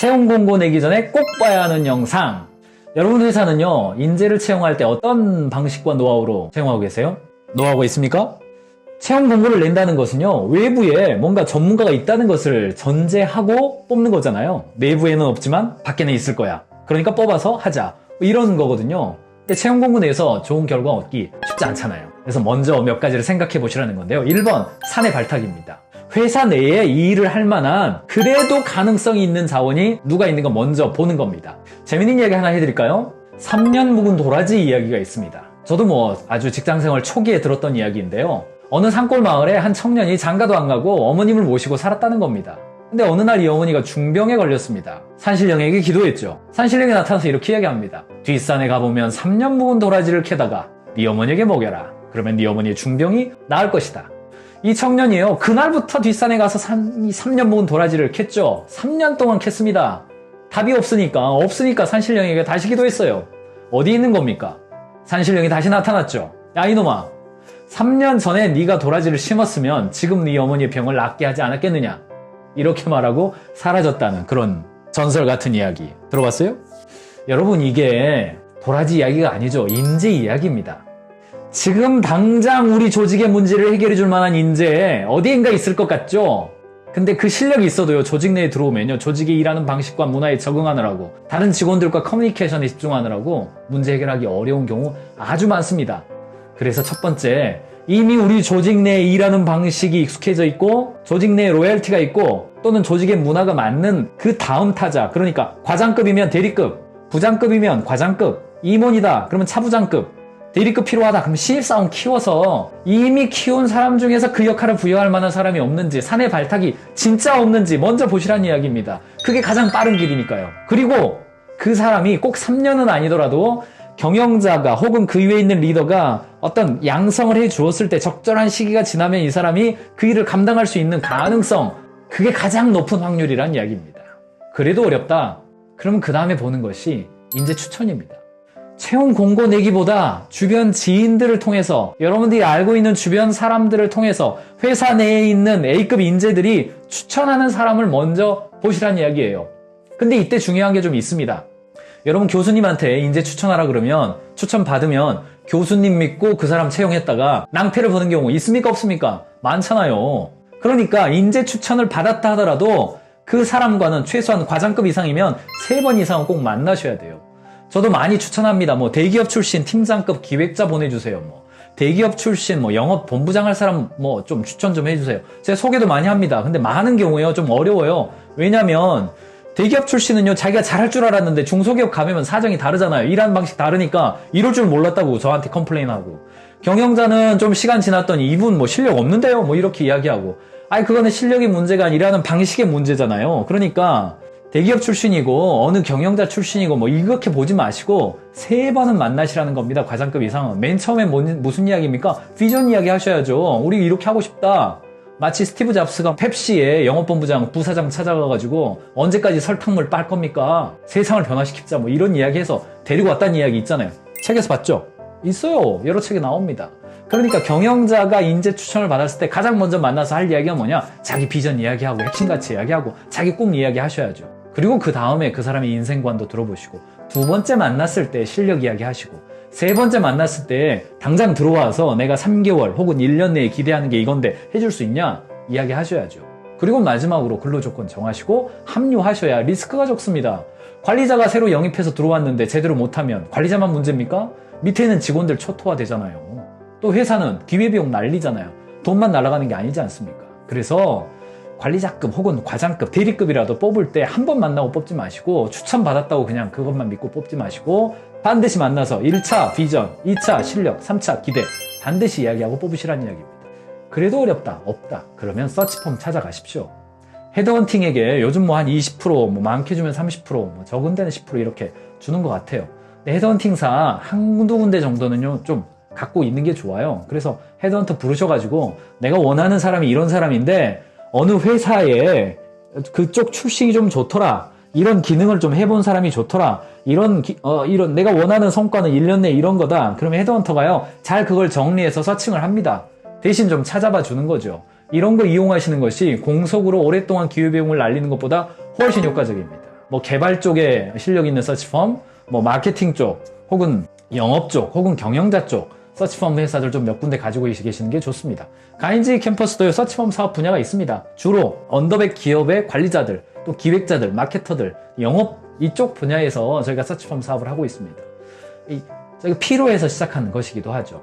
채용 공고 내기 전에 꼭 봐야 하는 영상. 여러분 회사는요, 인재를 채용할 때 어떤 방식과 노하우로 채용하고 계세요? 노하우가 있습니까? 채용 공고를 낸다는 것은요, 외부에 뭔가 전문가가 있다는 것을 전제하고 뽑는 거잖아요. 내부에는 없지만 밖에는 있을 거야. 그러니까 뽑아서 하자. 이런 거거든요. 근데 채용 공고 내에서 좋은 결과 얻기 쉽지 않잖아요. 그래서 먼저 몇 가지를 생각해 보시라는 건데요. 1번, 사내 발탁입니다. 회사 내에 이 일을 할 만한 그래도 가능성이 있는 자원이 누가 있는가 먼저 보는 겁니다. 재밌는 이야기 하나 해드릴까요? 3년 묵은 도라지 이야기가 있습니다. 저도 뭐 아주 직장생활 초기에 들었던 이야기인데요. 어느 산골 마을에 한 청년이 장가도 안 가고 어머님을 모시고 살았다는 겁니다. 근데 어느 날 이 어머니가 중병에 걸렸습니다. 산신령에게 기도했죠. 산신령이 나타나서 이렇게 이야기합니다. 뒷산에 가보면 3년 묵은 도라지를 캐다가 네 어머니에게 먹여라. 그러면 네 어머니의 중병이 나을 것이다. 이 청년이요. 그날부터 뒷산에 가서 3, 3년 묵은 도라지를 캤죠. 3년 동안 캤습니다. 답이 없으니까 없으니까 산신령에게 다시 기도했어요. 어디 있는 겁니까? 산신령이 다시 나타났죠. 야 이놈아. 3년 전에 네가 도라지를 심었으면 지금 네 어머니의 병을 낫게 하지 않았겠느냐? 이렇게 말하고 사라졌다는 그런 전설 같은 이야기 들어봤어요? 여러분 이게 도라지 이야기가 아니죠. 인재 이야기입니다. 지금 당장 우리 조직의 문제를 해결해 줄 만한 인재 어디인가 있을 것 같죠? 근데 그 실력이 있어도요, 조직 내에 들어오면요, 조직이 일하는 방식과 문화에 적응하느라고, 다른 직원들과 커뮤니케이션에 집중하느라고 문제 해결하기 어려운 경우 아주 많습니다. 그래서 첫 번째, 이미 우리 조직 내에 일하는 방식이 익숙해져 있고, 조직 내에 로열티가 있고, 또는 조직의 문화가 맞는 그 다음 타자, 그러니까 과장급이면 대리급, 부장급이면 과장급, 임원이다, 그러면 차부장급, 대리급 필요하다. 그럼 신입사원 키워서 이미 키운 사람 중에서 그 역할을 부여할 만한 사람이 없는지, 사내 발탁이 진짜 없는지 먼저 보시라는 이야기입니다. 그게 가장 빠른 길이니까요. 그리고 그 사람이 꼭 3년은 아니더라도 경영자가 혹은 그 위에 있는 리더가 어떤 양성을 해 주었을 때 적절한 시기가 지나면 이 사람이 그 일을 감당할 수 있는 가능성, 그게 가장 높은 확률이란 이야기입니다. 그래도 어렵다. 그러면 그 다음에 보는 것이 인재 추천입니다. 채용 공고 내기보다 주변 지인들을 통해서 여러분들이 알고 있는 주변 사람들을 통해서 회사 내에 있는 A급 인재들이 추천하는 사람을 먼저 보시라는 이야기예요. 근데 이때 중요한 게 좀 있습니다. 여러분 교수님한테 인재 추천하라 그러면 추천 받으면 교수님 믿고 그 사람 채용했다가 낭패를 보는 경우 있습니까 없습니까? 많잖아요. 그러니까 인재 추천을 받았다 하더라도 그 사람과는 최소한 과장급 이상이면 세번 이상은 꼭 만나셔야 돼요. 저도 많이 추천합니다. 뭐 대기업 출신 팀장급 기획자 보내주세요. 뭐 대기업 출신 뭐 영업 본부장 할 사람 뭐 좀 추천 좀 해주세요. 제가 소개도 많이 합니다. 근데 많은 경우에요 좀 어려워요. 왜냐면 대기업 출신은요 자기가 잘할 줄 알았는데 중소기업 가면 사정이 다르잖아요. 일하는 방식 다르니까 이럴 줄 몰랐다고 저한테 컴플레인하고 경영자는 좀 시간 지났더니 이분 뭐 실력 없는데요 뭐 이렇게 이야기하고 아니 그거는 실력이 문제가 아니라 일하는 방식의 문제잖아요. 그러니까 대기업 출신이고 어느 경영자 출신이고 뭐 이렇게 보지 마시고 세 번은 만나시라는 겁니다. 과장급 이상은. 맨 처음에 뭔- 무슨 이야기입니까? 비전 이야기 하셔야죠. 우리 이렇게 하고 싶다. 마치 스티브 잡스가 펩시의 영업본부장, 부사장 찾아가가지고 언제까지 설탕물 빨 겁니까? 세상을 변화시키자 뭐 이런 이야기해서 데리고 왔다는 이야기 있잖아요. 책에서 봤죠? 있어요. 여러 책에 나옵니다. 그러니까 경영자가 인재 추천을 받았을 때 가장 먼저 만나서 할 이야기가 뭐냐? 자기 비전 이야기하고 핵심 가치 이야기하고 자기 꿈 이야기 하셔야죠. 그리고 그 다음에 그 사람의 인생관도 들어보시고 두 번째 만났을 때 실력 이야기 하시고 세 번째 만났을 때 당장 들어와서 내가 3개월 혹은 1년 내에 기대하는 게 이건데 해줄 수 있냐? 이야기 하셔야죠. 그리고 마지막으로 근로조건 정하시고 합류하셔야 리스크가 적습니다. 관리자가 새로 영입해서 들어왔는데 제대로 못하면 관리자만 문제입니까? 밑에 있는 직원들 초토화 되잖아요. 또 회사는 기회비용 날리잖아요. 돈만 날아가는 게 아니지 않습니까? 그래서 관리자급 혹은 과장급, 대리급이라도 뽑을 때 한 번 만나고 뽑지 마시고 추천받았다고 그냥 그것만 믿고 뽑지 마시고 반드시 만나서 1차 비전, 2차 실력, 3차 기대 반드시 이야기하고 뽑으시라는 이야기입니다. 그래도 어렵다, 없다. 그러면 서치폼 찾아가십시오. 헤드헌팅에게 요즘 뭐 한 20%, 뭐 많게 주면 30%, 뭐 적은 데는 10% 이렇게 주는 것 같아요. 헤드헌팅사 한두 군데 정도는요, 좀 갖고 있는 게 좋아요. 그래서 헤드헌터 부르셔가지고 내가 원하는 사람이 이런 사람인데 어느 회사에 그쪽 출신이 좀 좋더라. 이런 기능을 좀 해본 사람이 좋더라. 이런, 기- 어, 이런, 내가 원하는 성과는 1년 내에 이런 거다. 그러면 헤드헌터가요, 잘 그걸 정리해서 서칭을 합니다. 대신 좀 찾아봐 주는 거죠. 이런 거 이용하시는 것이 공석으로 오랫동안 기회비용을 날리는 것보다 훨씬 효과적입니다. 뭐 개발 쪽에 실력 있는 서치펌, 뭐 마케팅 쪽, 혹은 영업 쪽, 혹은 경영자 쪽 서치펌 회사들 좀 몇 군데 가지고 계시는 게 좋습니다. 가인지 캠퍼스도 서치펌 사업 분야가 있습니다. 주로 언더백 기업의 관리자들, 또 기획자들, 마케터들, 영업 이쪽 분야에서 저희가 서치펌 사업을 하고 있습니다. 이 저희가 필요해서 시작하는 것이기도 하죠.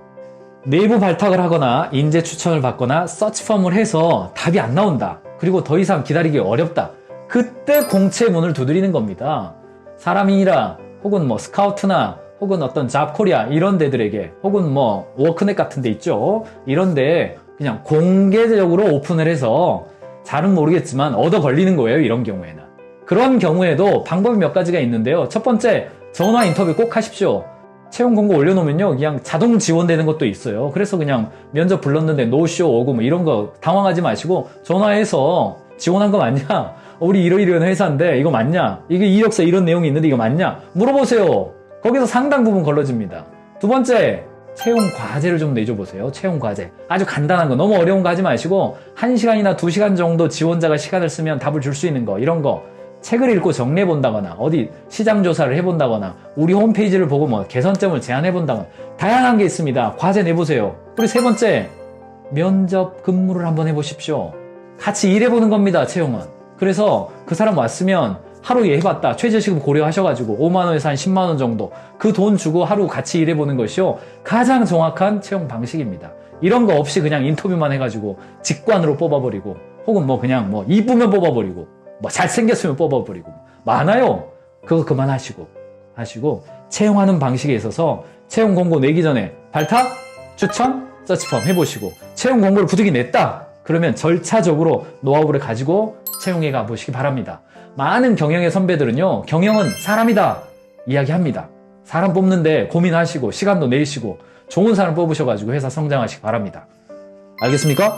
내부 발탁을 하거나 인재 추천을 받거나 서치펌을 해서 답이 안 나온다. 그리고 더 이상 기다리기 어렵다. 그때 공채 문을 두드리는 겁니다. 사람이라 혹은 뭐 스카우트나 혹은 어떤 잡코리아 이런 데들에게 혹은 뭐 워크넷 같은 데 있죠. 이런 데 그냥 공개적으로 오픈을 해서 잘은 모르겠지만 얻어 걸리는 거예요. 이런 경우에는. 그런 경우에도 방법이 몇 가지가 있는데요. 첫 번째, 전화 인터뷰 꼭 하십시오. 채용 공고 올려놓으면요, 그냥 자동 지원되는 것도 있어요. 그래서 그냥 면접 불렀는데 노쇼 오고 뭐 이런 거 당황하지 마시고 전화해서 지원한 거 맞냐? 어, 우리 이러이러한 회사인데 이거 맞냐? 이게 이력서 이런 내용이 있는데 이거 맞냐? 물어보세요. 거기서 상당 부분 걸러집니다. 두 번째, 채용 과제를 좀 내줘보세요. 채용 과제. 아주 간단한 거. 너무 어려운 거 하지 마시고, 한시간이나두시간 정도 지원자가 시간을 쓰면 답을 줄 수 있는 거. 이런 거. 책을 읽고 정리해 본다거나, 어디 시장 조사를 해 본다거나, 우리 홈페이지를 보고 뭐 개선점을 제안해 본다거나, 다양한 게 있습니다. 과제 내보세요. 그리고 세 번째, 면접 근무를 한번 해보십시오. 같이 일해보는 겁니다, 채용은. 그래서 그 사람 왔으면 하루에 해봤다. 최저시급 고려하셔가지고 5만원에서 한 10만원 정도 그 돈 주고 하루 같이 일해보는 것이요. 가장 정확한 채용 방식입니다. 이런 거 없이 그냥 인터뷰만 해가지고 직관으로 뽑아버리고 혹은 뭐 그냥 뭐 이쁘면 뽑아버리고 뭐 잘생겼으면 뽑아버리고 많아요. 그거 그만하시고 하시고 채용하는 방식에 있어서 채용 공고 내기 전에 발탁, 추천, 서치펌 해보시고 채용 공고를 부득이 냈다. 그러면 절차적으로 노하우를 가지고 채용해 가보시기 바랍니다. 많은 경영의 선배들은요, 경영은 사람이다. 이야기합니다. 사람 뽑는데 고민하시고, 시간도 내시고, 좋은 사람 뽑으셔가지고 회사 성장하시기 바랍니다. 알겠습니까?